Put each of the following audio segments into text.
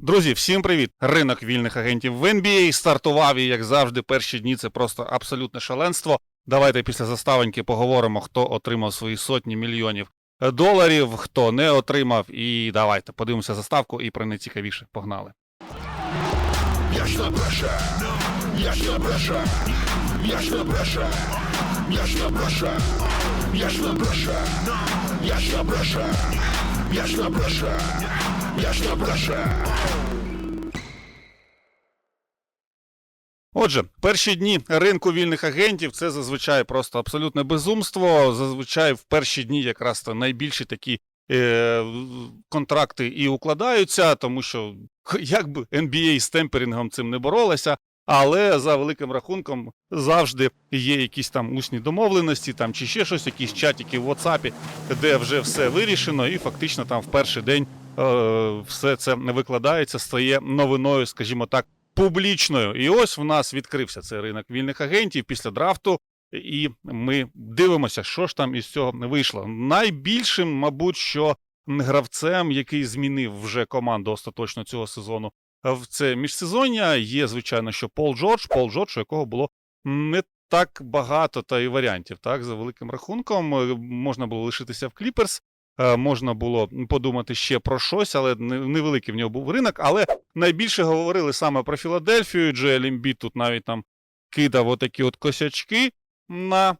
Друзі, всім привіт! Ринок вільних агентів в NBA стартував і, як завжди, перші дні це просто абсолютне шаленство. Давайте після заставоньки поговоримо, хто отримав свої сотні мільйонів доларів, хто не отримав. І давайте подивимося заставку і про найцікавіше. Погнали. Я ж не бреша, я ж не бреша, я ж не бреша, я ж не бреша, я ж не бреша, я ж не бреша, я ж не бреша, я. Отже, перші дні ринку вільних агентів це зазвичай просто абсолютне безумство. Зазвичай в перші дні якраз то найбільші такі е, контракти і укладаються, тому що як би NBA з темперінгом цим не боролася, але за великим рахунком завжди є якісь там усні домовленості, там чи ще щось, якісь чатики в WhatsApp, де вже все вирішено, і фактично там в перший день все це викладається, стає новиною, скажімо так, публічною. І ось в нас відкрився цей ринок вільних агентів після драфту. І ми дивимося, що ж там із цього не вийшло. Найбільшим, мабуть, що гравцем, який змінив вже команду остаточно цього сезону, в це міжсезоння є, звичайно, що Пол Джордж, Пол Джордж, у якого було не так багато та й варіантів. Так, за великим рахунком Е, можна було лишитися в Кліперс. Е, Можна було подумати ще про щось, але невеликий в нього був ринок. Але найбільше говорили саме про Філадельфію. Джоель Ембіт тут навіть там кидав отакі от косячки на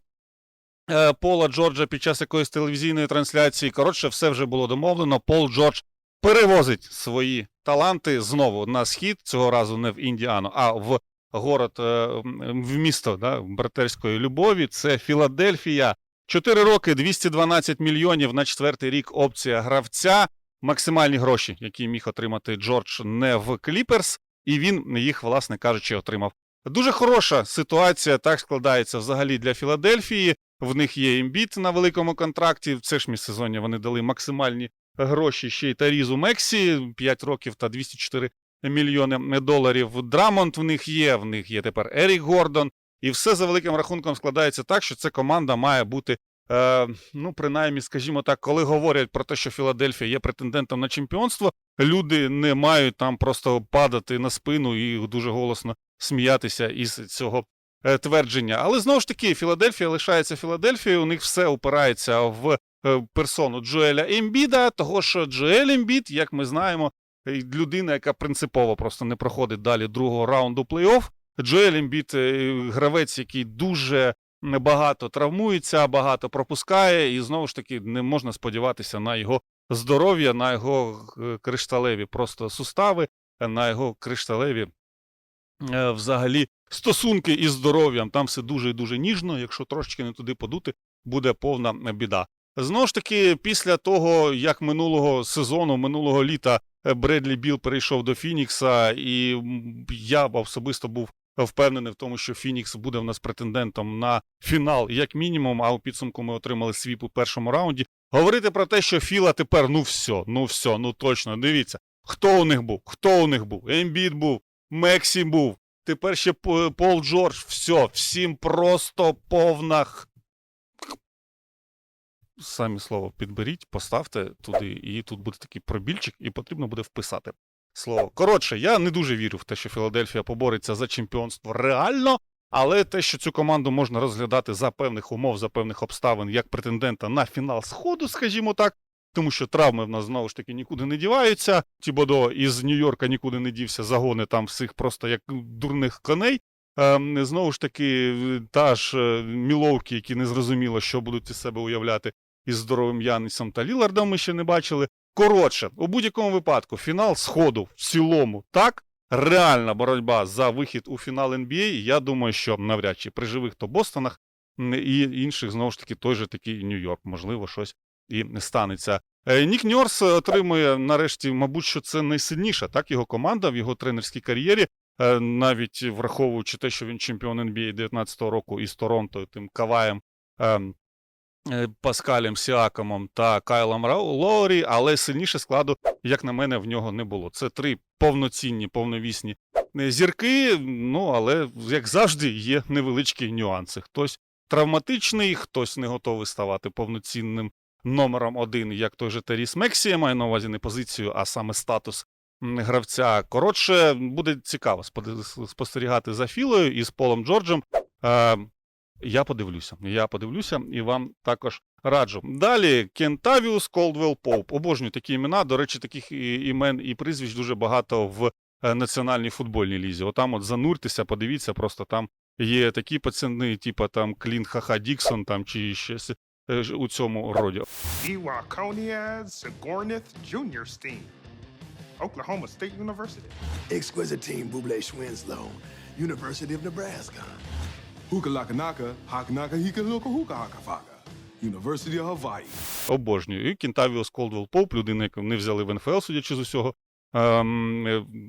е, Пола Джорджа під час якоїсь телевізійної трансляції. Коротше, все вже було домовлено. Пол Джордж перевозить свої таланти знову на схід, цього разу не в Індіану, а в город, е, в місто да, братерської любові. Це Філадельфія. Чотири роки 212 мільйонів на четвертий рік опція гравця. Максимальні гроші, які міг отримати Джордж не в Кліперс, і він їх, власне кажучи, отримав. Дуже хороша ситуація так складається взагалі для Філадельфії. В них є імбіт на великому контракті. В це ж міжсезоння вони дали максимальні гроші ще й Тарізу Мексі 5 років та 204 мільйони доларів. Драмонт в них є. В них є тепер Ерік Гордон. І все за великим рахунком складається так, що ця команда має бути. Е, ну, принаймні, скажімо так, коли говорять про те, що Філадельфія є претендентом на чемпіонство, люди не мають там просто падати на спину і дуже голосно сміятися із цього е, твердження. Але знову ж таки, Філадельфія лишається Філадельфією, у них все упирається в е, персону Джоеля Ембіда, того що Джоель Ембід, як ми знаємо, людина, яка принципово просто не проходить далі другого раунду плей-офф. Джоель Ембіт е, гравець, який дуже багато травмується, багато пропускає, і знову ж таки не можна сподіватися на його здоров'я, на його е, кришталеві просто сустави, на його кришталеві е, взагалі стосунки із здоров'ям. Там все дуже і дуже ніжно. Якщо трошечки не туди подути, буде повна біда. Знову ж таки, після того, як минулого сезону, минулого літа Бредлі Біл перейшов до Фінікса, і я особисто був впевнений в тому, що Фінікс буде в нас претендентом на фінал, як мінімум, а у підсумку ми отримали свіп у першому раунді. Говорити про те, що Філа тепер, ну все, ну все, ну точно, дивіться, хто у них був, хто у них був, Ембіт був, Мексі був, тепер ще Пол Джордж, все, всім просто повна самі слово підберіть, поставте туди, і тут буде такий пробільчик, і потрібно буде вписати слово. Коротше, я не дуже вірю в те, що Філадельфія побореться за чемпіонство реально, але те, що цю команду можна розглядати за певних умов, за певних обставин, як претендента на фінал сходу, скажімо так. Тому що травми в нас знову ж таки нікуди не діваються. Тібодо із Нью-Йорка нікуди не дівся, загони там всіх просто як дурних коней. Ем, знову ж таки, та ж е, Міловки, які не зрозуміло, що будуть із себе уявляти із здоровим Янісом та Лілардом, ми ще не бачили. Коротше, у будь-якому випадку, фінал сходу в цілому так. Реальна боротьба за вихід у фінал NBA, я думаю, що навряд чи при живих то Бостонах і інших, знову ж таки, той же такий Нью-Йорк, можливо, щось і не станеться. Е, Нік Ньорс отримує нарешті, мабуть, що це найсильніша так його команда в його тренерській кар'єрі, Е, навіть враховуючи те, що він чемпіон NBA 19-го року із Торонто, тим Каваєм. Е, Паскалем Сіакомом та Кайлом Лоурі, але сильніше складу, як на мене, в нього не було. Це три повноцінні, повновісні е, зірки. Ну але як завжди, є невеличкі нюанси. Хтось травматичний, хтось не готовий ставати повноцінним номером один, як той же Теріс Мексі, я маю на увазі не позицію, а саме статус гравця. Коротше, буде цікаво спостерігати за Філою і з Полом Джорджем. Я подивлюся. Я подивлюся і вам також раджу. Далі Кентавіус Колдвелл Поуп. Обожнюю такі імена. До речі, таких імен і прізвищ дуже багато в е, національній футбольній лізі. Отам от зануртеся, подивіться, просто там є такі пацани, типу там Клін Хаха Діксон, там чи щось е, у цьому роді. Oklahoma State University. Exquisite team Buble Schwinslow, University of Nebraska. Hika Huka Haka Faka, University of Hawaii. Обожнюю. І Кентавіус Колдвелл Поуп, людина, яку не взяли в НФЛ, судячи з усього. ем,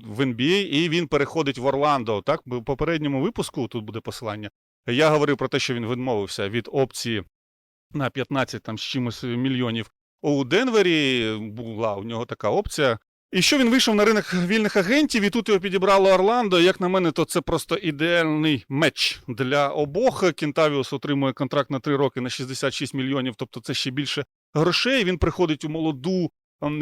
В NBA, і він переходить в Орландо. Так, в попередньому випуску тут буде посилання. Я говорив про те, що він відмовився від опції на 15 там з чимось мільйонів у Денвері. Була у нього така опція. І що він вийшов на ринок вільних агентів, і тут його підібрало Орландо. Як на мене, то це просто ідеальний меч для обох. Кентавіус отримує контракт на 3 роки на 66 мільйонів, тобто це ще більше грошей. Він приходить у молоду,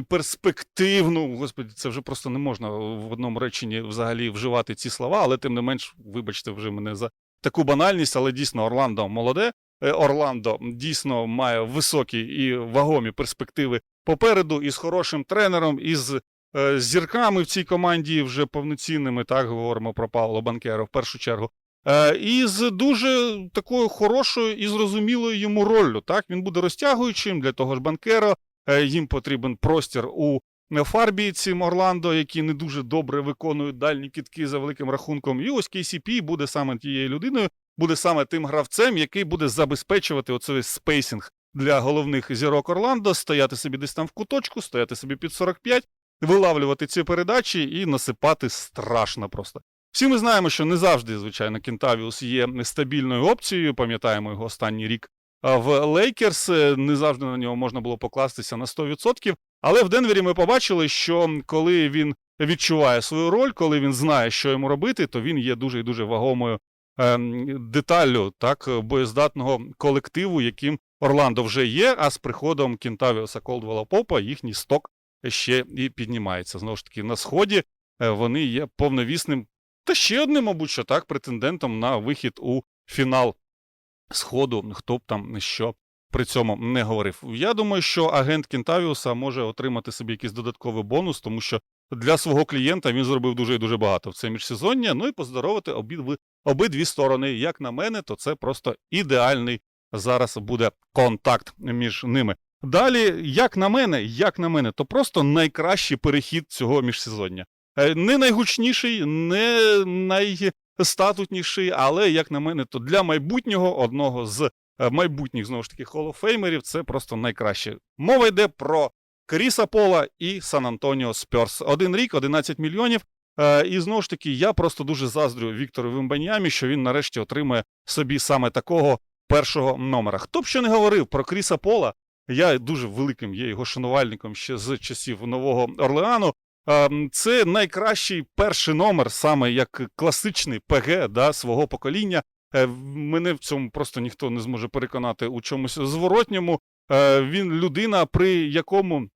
перспективну. Господи, це вже просто не можна в одному реченні взагалі вживати ці слова, але тим не менш, вибачте вже мене за таку банальність, але дійсно Орландо молоде. Е, Орландо дійсно має високі і вагомі перспективи попереду, і з хорошим тренером, і з е, зірками в цій команді вже повноцінними. Так говоримо про Павло Банкера в першу чергу. Е, І з дуже такою хорошою і зрозумілою йому роллю. Так, він буде розтягуючим для того ж банкера. Е, Їм потрібен простір у фарбі цим Орландо, які не дуже добре виконують дальні кітки за великим рахунком. І ось KCP буде саме тією людиною, буде саме тим гравцем, який буде забезпечувати оцей спейсінг для головних зірок Орландо, стояти собі десь там в куточку, стояти собі під 45, вилавлювати ці передачі і насипати страшно просто. Всі ми знаємо, що не завжди, звичайно, Кентавіус є стабільною опцією. Пам'ятаємо його останній рік в Лейкерс. Е, Не завжди на нього можна було покластися на 100%. Але в Денвері ми побачили, що коли він відчуває свою роль, коли він знає, що йому робити, то він є дуже і дуже вагомою ем, деталлю так боєздатного колективу, яким Орландо вже є. А з приходом Кентавіуса Колдвелла Попа їхній сток ще і піднімається. Знову ж таки, на сході е, вони є повновісним та ще одним, мабуть, що так, претендентом на вихід у фінал сходу, хто б там що при цьому не говорив. Я думаю, що агент Кентавіуса може отримати собі якийсь додатковий бонус, тому що для свого клієнта він зробив дуже і дуже багато в це міжсезоння. Ну і поздоровити обидві, обидві сторони. Як на мене, то це просто ідеальний зараз буде контакт між ними. Далі, як на мене, як на мене, то просто найкращий перехід цього міжсезоння. Е, Не найгучніший, не найстатутніший, але, як на мене, то для майбутнього одного з е, майбутніх знову ж таки холофеймерів це просто найкраще. Мова йде про Кріса Пола і Сан Антоніо Спьорс. Один рік, 11 мільйонів. Е, І знову ж таки, я просто дуже заздрю Віктору Вимбаньямі, що він нарешті отримує собі саме такого першого номера. Хто б що не говорив про Кріса Пола, я дуже великим є його шанувальником ще з часів Нового Орлеану. Це найкращий перший номер, саме як класичний ПГ да, свого покоління. Е, Мене в цьому просто ніхто не зможе переконати у чомусь зворотньому. Е, Він людина, при якому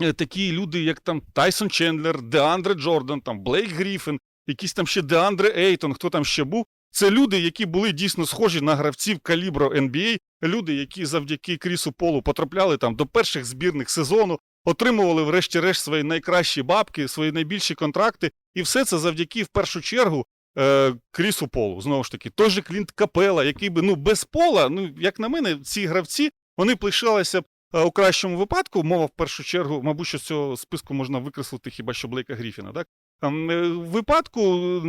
е, такі люди, як там Тайсон Чендлер, Деандре Джордан, там Блейк Гріфін, якийсь там ще Деандре Ейтон, хто там ще був. Це люди, які були дійсно схожі на гравців калібру NBA, люди, які завдяки Крісу Полу потрапляли там до перших збірних сезону, отримували, врешті-решт, свої найкращі бабки, свої найбільші контракти, і все це завдяки в першу чергу е, Крісу Полу. Знову ж таки, той же Клінт Капела, який би ну без пола, ну як на мене, ці гравці вони б лишалися б е, у кращому випадку. Мова в першу чергу, мабуть, що з цього списку можна викреслити хіба що Блейка Гріфіна. Так в випадку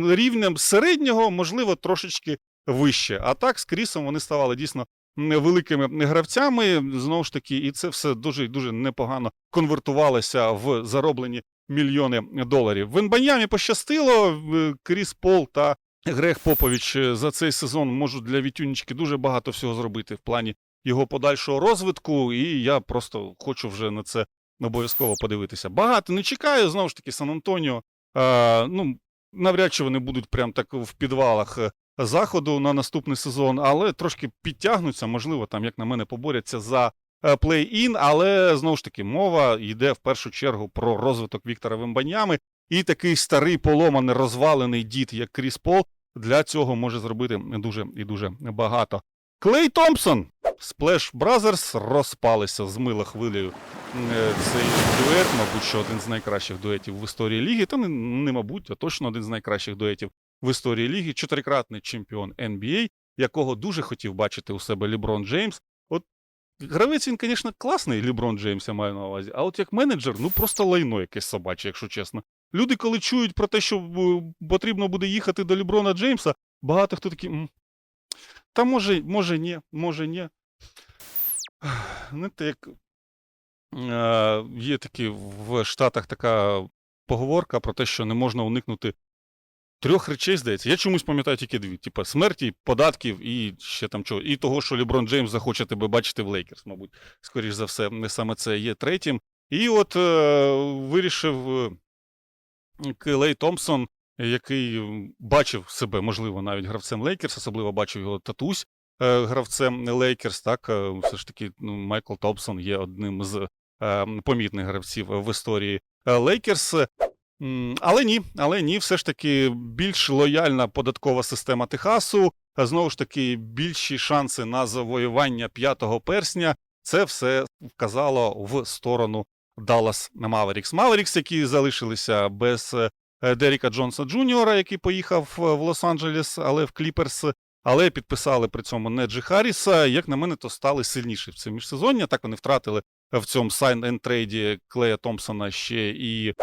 рівнем середнього, можливо, трошечки вище. А так з Крісом вони ставали дійсно великими гравцями. Знову ж таки, і це все дуже дуже непогано конвертувалося в зароблені мільйони доларів. В Інбаньямі пощастило. Кріс Пол та Грег Попович е, за цей сезон можуть для Вітюнічки дуже багато всього зробити в плані його подальшого розвитку, і я просто хочу вже на це обов'язково подивитися. Багато не чекаю, знову ж таки, Сан Антоніо. Ну, навряд чи вони будуть прям так в підвалах е, заходу на наступний сезон, але трошки підтягнуться, можливо, там, як на мене, поборяться за е, плей-ін, але знову ж таки мова йде в першу чергу про розвиток Віктора Вембанями. І такий старий поломаний розвалений дід, як Кріс Пол, для цього може зробити дуже і дуже багато. Клей Томпсон, Splash Brothers розпалися з мила хвилею. Е, Цей дует, мабуть, що один з найкращих дуетів в історії ліги. Та не, не мабуть, а точно один з найкращих дуетів в історії ліги. Чотирикратний чемпіон NBA, якого дуже хотів бачити у себе Ліброн Джеймс. От гравець він, звісно, класний, Ліброн Джеймс, я маю на увазі. А от як менеджер, ну просто лайно якесь собаче, якщо чесно. Люди, коли чують про те, що е, потрібно буде їхати до Ліброна Джеймса, багато хто такі. Та може, може, ні, може, ні. Знаєте, як е, є такі в Штатах така поговорка про те, що не можна уникнути трьох речей, здається. Я чомусь пам'ятаю тільки дві: типа смерті, податків і ще там чого. І того, що Ліброн Джеймс захоче тебе бачити в Лейкерс, мабуть, скоріш за все, не саме це є третім. І от е, вирішив е, Клей Томпсон, який бачив себе, можливо, навіть гравцем Лейкерс, особливо бачив його татусь гравцем Лейкерс. Так, е, все ж таки, ну, Майкл Томпсон є одним з е, помітних гравців в історії е, Лейкерс. Але ні, але ні, все ж таки більш лояльна податкова система Техасу, знову ж таки, більші шанси на завоювання п'ятого персня. Це все вказало в сторону Dallas Mavericks. Mavericks, які залишилися без е, Деріка Джонса Джуніора, який поїхав е, в Лос-Анджелес, але в Кліперс, але підписали при цьому Неджі Харріса. Як на мене, то стали сильніші в це міжсезоння. Так вони втратили в цьому сайн енд трейді Клея Томпсона ще і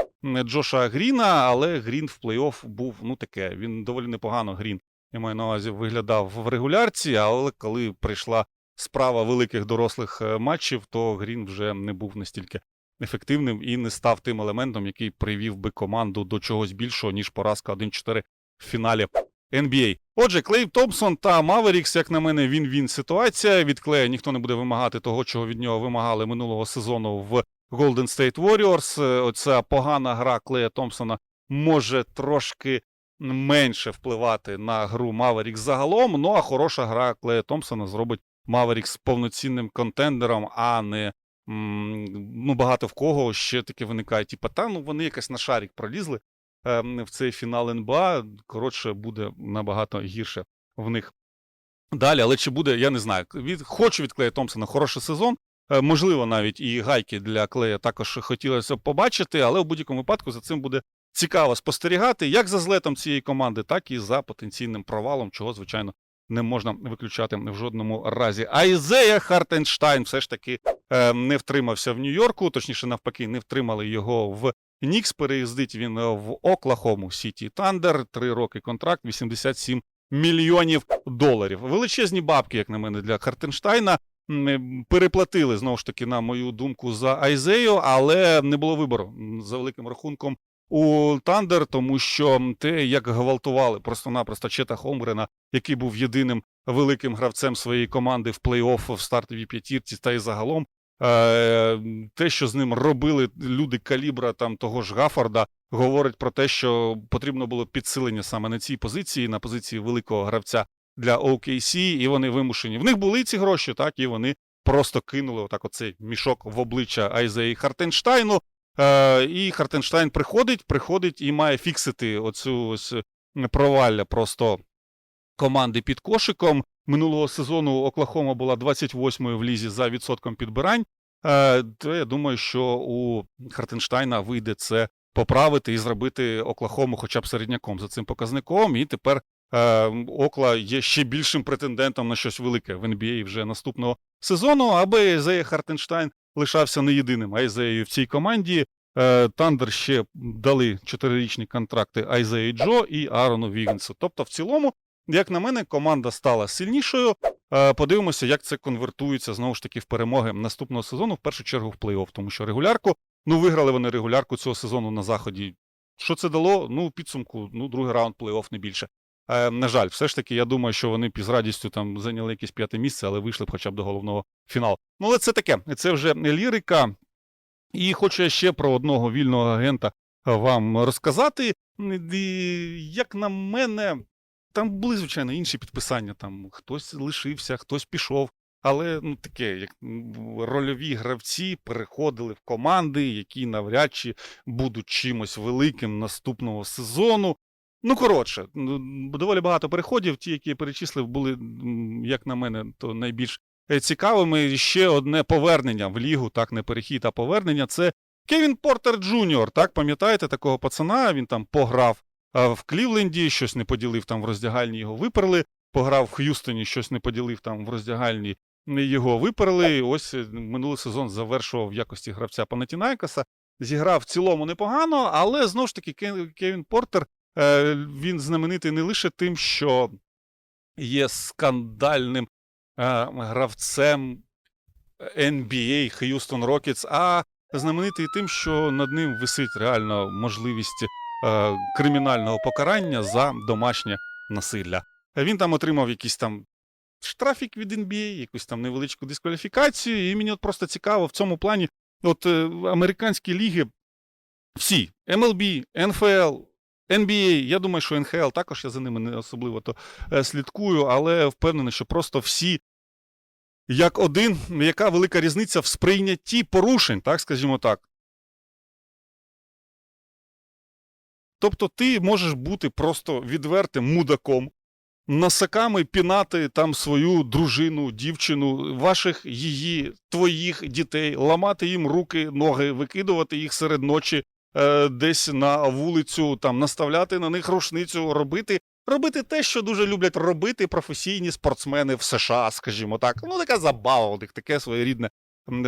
Джоша Гріна, але Грін в плей-офф був ну таке. Він доволі непогано Грін, я маю на увазі, виглядав в регулярці, але коли прийшла справа великих дорослих е, матчів, то Грін вже не був настільки ефективним і не став тим елементом, який привів би команду до чогось більшого, ніж поразка 1-4 в фіналі NBA. Отже, Клей Томпсон та Маверікс, як на мене, він-він ситуація. Від Клея ніхто не буде вимагати того, чого від нього вимагали минулого сезону в Golden State Warriors. Е, Оця погана гра Клея Томпсона може трошки менше впливати на гру Маверікс загалом. Ну а хороша гра Клея Томпсона зробить Маверікс повноцінним контендером, а не м, ну, багато в кого ще таки виникає, типу, та ну вони якось на шарик пролізли в цей фінал НБА. Коротше, буде набагато гірше в них далі. Але чи буде, я не знаю. Від, хочу від Клея Томпсона хороший сезон. Е, Можливо, навіть і гайки для Клея також хотілося б побачити, але в будь-якому випадку за цим буде цікаво спостерігати як за злетом цієї команди, так і за потенційним провалом, чого, звичайно, не можна виключати в жодному разі. Айзея Хартенштайн все ж таки е, не втримався в Нью-Йорку, точніше, навпаки, не втримали його в Нікс. Переїздить він е, в Оклахому Сіті Тандер. Три роки контракт, 87 мільйонів доларів. Величезні бабки, як на мене, для Хартенштайна. Е, Переплатили знову ж таки, на мою думку, за Айзею, але не було вибору за великим рахунком у Тандер, тому що те, як гвалтували просто-напросто Чета Холмгрена, який був єдиним великим гравцем своєї команди в плей-офф в стартовій п'ятірці, та й загалом. Е, те, що з ним робили люди калібра там того ж Гафарда, говорить про те, що потрібно було підсилення саме на цій позиції, на позиції великого гравця для OKC, і вони вимушені. В них були ці гроші, так, і вони просто кинули отак оцей мішок в обличчя Айзеї Хартенштайну. Е, і Хартенштайн приходить, приходить і має фіксити оцю ось провалля просто команди під кошиком. Минулого сезону Оклахома була 28-ю в лізі за відсотком підбирань. Е, то я думаю, що у Хартенштайна вийде це поправити і зробити Оклахому хоча б середняком за цим показником. І тепер е, Окла є ще більшим претендентом на щось велике в NBA вже наступного сезону, аби Езея Хартенштайн лишався не єдиним Айзеєю в цій команді. Е, Тандер ще дали чотирирічні контракти Айзеї Джо і Аарону Вігінсу. Тобто, в цілому, як на мене, команда стала сильнішою. Е, Подивимося, як це конвертується знову ж таки в перемоги наступного сезону, в першу чергу в плей-офф, тому що регулярку, ну виграли вони регулярку цього сезону на заході. Що це дало? Ну, підсумку, ну, другий раунд плей-офф не більше. Е, на жаль, все ж таки, я думаю, що вони з радістю там зайняли якесь п'яте місце, але вийшли б хоча б до головного фіналу. Ну, але це таке, це вже лірика. І хочу я ще про одного вільного агента вам розказати. Як на мене, там були, звичайно, інші підписання. Там хтось лишився, хтось пішов. але ну таке, як рольові гравці переходили в команди, які навряд чи будуть чимось великим наступного сезону. Ну, коротше, ну, доволі багато переходів. Ті, які я перечислив, були, як на мене, то найбільш е, цікавими. І ще одне повернення в лігу, так, не перехід, а повернення. Це Кевін Портер Джуніор. Так, пам'ятаєте такого пацана? Він там пограв а, в Клівленді, щось не поділив там в роздягальні, його виперли. Пограв в Х'юстоні, щось не поділив там в роздягальні, його виперли. Ось е, минулий сезон завершував в якості гравця Панатінайкаса. Зіграв в цілому непогано, але знову ж таки Ке- Кевін Портер е, він знаменитий не лише тим, що є скандальним е, гравцем NBA Houston Rockets, а знаменитий тим, що над ним висить реально можливість кримінального покарання за домашнє насилля. Він там отримав якийсь там штрафік від NBA, якусь там невеличку дискваліфікацію, і мені от просто цікаво в цьому плані, от е, американські ліги, всі MLB, NFL, NBA, я думаю, що NHL також я за ними не особливо то е, слідкую, але впевнений, що просто всі як один, яка велика різниця в сприйнятті порушень, так скажімо так. Тобто ти можеш бути просто відвертим мудаком, насаками пінати там свою дружину, дівчину, ваших, її, твоїх дітей, ламати їм руки, ноги, викидувати їх серед ночі е, десь на вулицю, там наставляти на них рушницю, робити. Робити те, що дуже люблять робити професійні спортсмени в США, скажімо так. Ну, така забава у них, таке своєрідне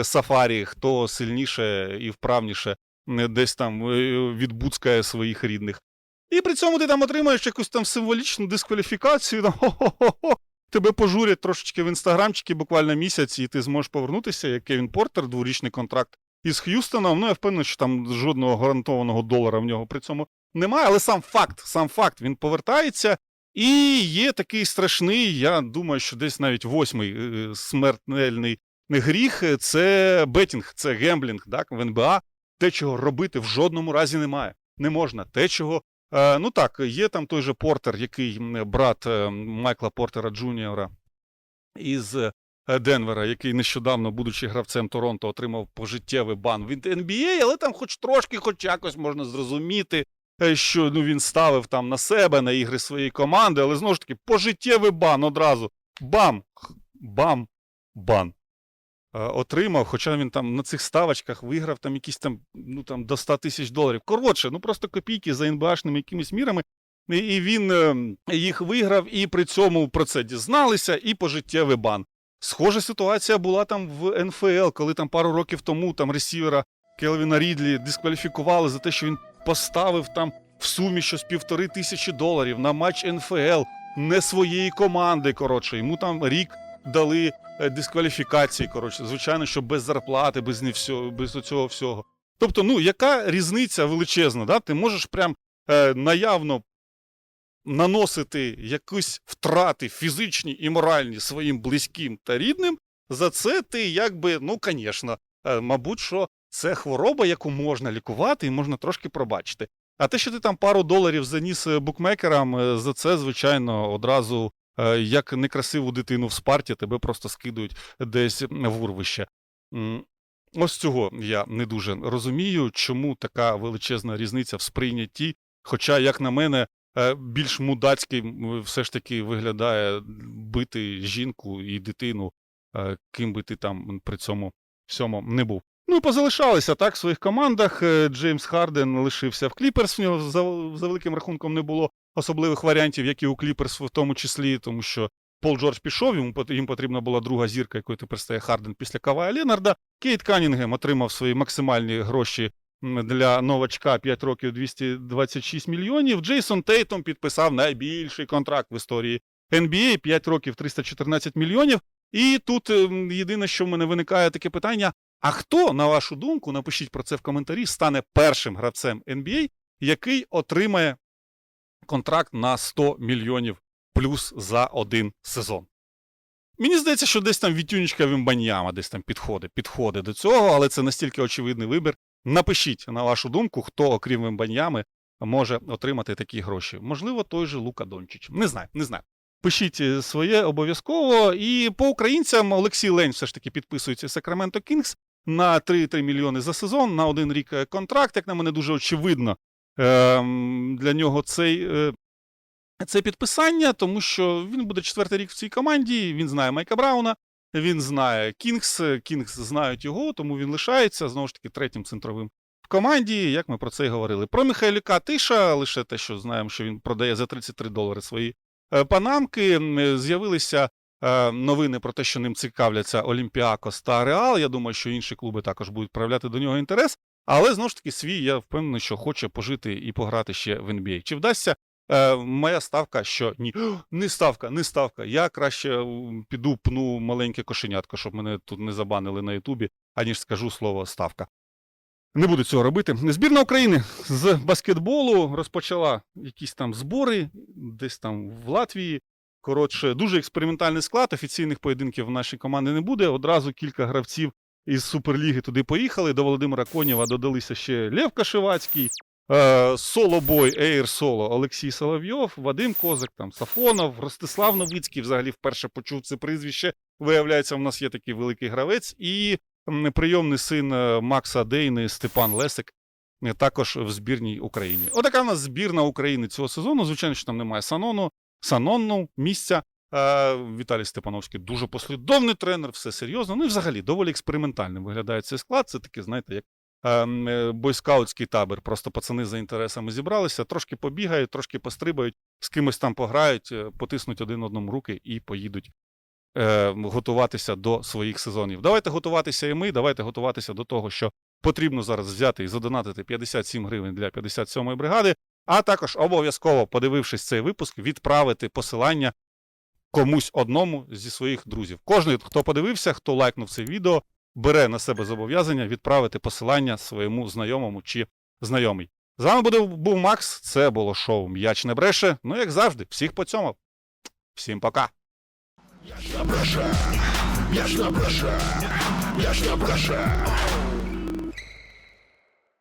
сафарі, хто сильніше і вправніше десь там е, відбуцкає своїх рідних. І при цьому ти там отримаєш якусь там символічну дискваліфікацію, там, хо-хо-хо, тебе пожурять трошечки в інстаграмчики буквально місяць, і ти зможеш повернутися, як Кевін Портер, дворічний контракт із Х'юстоном. Ну, я впевнений, що там жодного гарантованого долара в нього при цьому немає, але сам факт, сам факт, він повертається. І є такий страшний, я думаю, що десь навіть восьмий е, смертельний гріх е, це бетінг, це гемблінг так, в НБА. Те, чого робити в жодному разі немає. Не можна. Те, чого. Е, ну так, є там той же Портер, який брат е, Майкла Портера Джуніора із е, Денвера, який нещодавно, будучи гравцем Торонто, отримав пожиттєвий бан від NBA, але там хоч трошки, хоч якось можна зрозуміти, що ну, він ставив там на себе, на ігри своєї команди, але знову ж таки, пожиттєвий бан одразу. Бам! Бам! Бан. Е, Отримав, хоча він там на цих ставочках виграв там якісь там, ну там до 100 тисяч доларів. Коротше, ну просто копійки за НБАшними якимись мірами. І, він е, їх виграв, і при цьому про це дізналися, і пожиттєвий бан. Схожа ситуація була там в НФЛ, коли там пару років тому там ресівера Келвіна Рідлі дискваліфікували за те, що він поставив там в сумі щось півтори тисячі доларів на матч НФЛ не своєї команди. Коротше, йому там рік дали дискваліфікації. Коротше, звичайно, що без зарплати, без не всього, без цього всього. Тобто, ну яка різниця величезна? Да? Ти можеш прям е, наявно наносити якісь втрати фізичні і моральні своїм близьким та рідним. За це ти якби, ну, звісно, е, мабуть, що це хвороба, яку можна лікувати і можна трошки пробачити. А те, що ти там пару доларів заніс е, букмекерам, е, за це, звичайно, одразу е, як некрасиву дитину в спарті, тебе просто скидують десь в урвище. Ось цього я не дуже розумію, чому така величезна різниця в сприйнятті. Хоча, як на мене, е, більш мудацький все ж таки виглядає бити жінку і дитину, е, ким би ти там при цьому всьому не був. Ну і позалишалися так в своїх командах. Е, Джеймс Харден лишився в Кліперс. В нього за, за великим рахунком не було особливих варіантів, як і у Кліперс, в тому числі, тому що Пол Джордж пішов, йому їм потрібна була друга зірка, якою тепер стає Харден після Кавая Ленарда. Кейт Канінгем отримав свої максимальні гроші для новачка 5 років 226 мільйонів. Джейсон Тейтом підписав найбільший контракт в історії NBA 5 років 314 мільйонів. І тут ем, єдине, що в мене виникає таке питання: а хто, на вашу думку, напишіть про це в коментарі, стане першим гравцем NBA, який отримає контракт на 100 мільйонів плюс за один сезон? Мені здається, що десь там Вітюнічка Вімбаньяма десь там підходить, підходить до цього, але це настільки очевидний вибір. Напишіть, на вашу думку, хто, окрім Вімбаньями, може отримати такі гроші. Можливо, той же Лука Дончич. Не знаю, не знаю. Пишіть е, своє обов'язково. І по українцям Олексій Лень все ж таки підписується Сакраменто Кінгс на 3,3 мільйони за сезон, на один рік е, контракт. Як на мене, дуже очевидно для нього цей. е, Це підписання, тому що він буде четвертий рік в цій команді. Він знає Майка Брауна, він знає Кінгс. Кінгс знають його, тому він лишається знову ж таки третім центровим в команді. Як ми про це і говорили. Про Михайлюка Тиша, лише те, що знаємо, що він продає за 33 долари свої е, панамки. Е, З'явилися новини про те, що ним цікавляться Олімпіакос та Реал. Я думаю, що інші клуби також будуть проявляти до нього інтерес. Але знову ж таки, свій я впевнений, що хоче пожити і пограти ще в NBA. Чи вдасться? Е, моя ставка, що ні, не ставка, не ставка. Я краще піду пну маленьке кошенятко, щоб мене тут не забанили на Ютубі, аніж скажу слово ставка. Не буду цього робити. Збірна України з баскетболу розпочала якісь там збори, десь там в Латвії. Коротше, дуже експериментальний склад. Офіційних поєдинків в нашій команді не буде. Одразу кілька гравців із Суперліги туди поїхали. До Володимира Конєва додалися ще Лев Кашевацький, е, Соло-бой, Ейр Соло, Олексій Соловйов, Вадим Козак, там, Сафонов, Ростислав Новицький взагалі вперше почув це прізвище. Виявляється, в нас є такий великий гравець. І прийомний син е, Макса Дейни Степан Лесик. е, Також в збірній Україні. Отака в нас збірна України цього сезону. Звичайно, що там немає Санону, Санонну місця. Е, Віталій Степановський дуже послідовний тренер, все серйозно. Ну і взагалі доволі експериментальним виглядає цей склад. Це такий, знаєте, як ем, е, бойскаутський табір. Просто пацани за інтересами зібралися, трошки побігають, трошки пострибають, з кимось там пограють, е, потиснуть один одному руки і поїдуть готуватися до своїх сезонів. Давайте готуватися і ми, давайте готуватися до того, що потрібно зараз взяти і задонатити 57 гривень для 57-ї бригади, а також обов'язково, подивившись цей випуск, відправити посилання комусь одному зі своїх друзів. Кожний, хто подивився, хто лайкнув це відео, бере на себе зобов'язання відправити посилання своєму знайомому чи знайомий. З вами буде, був Макс. Це було шоу М'яч не бреше. Ну, як завжди, всіх по цьому. Всім пока. Ясно бреша, ясно бреша, ясно бреша.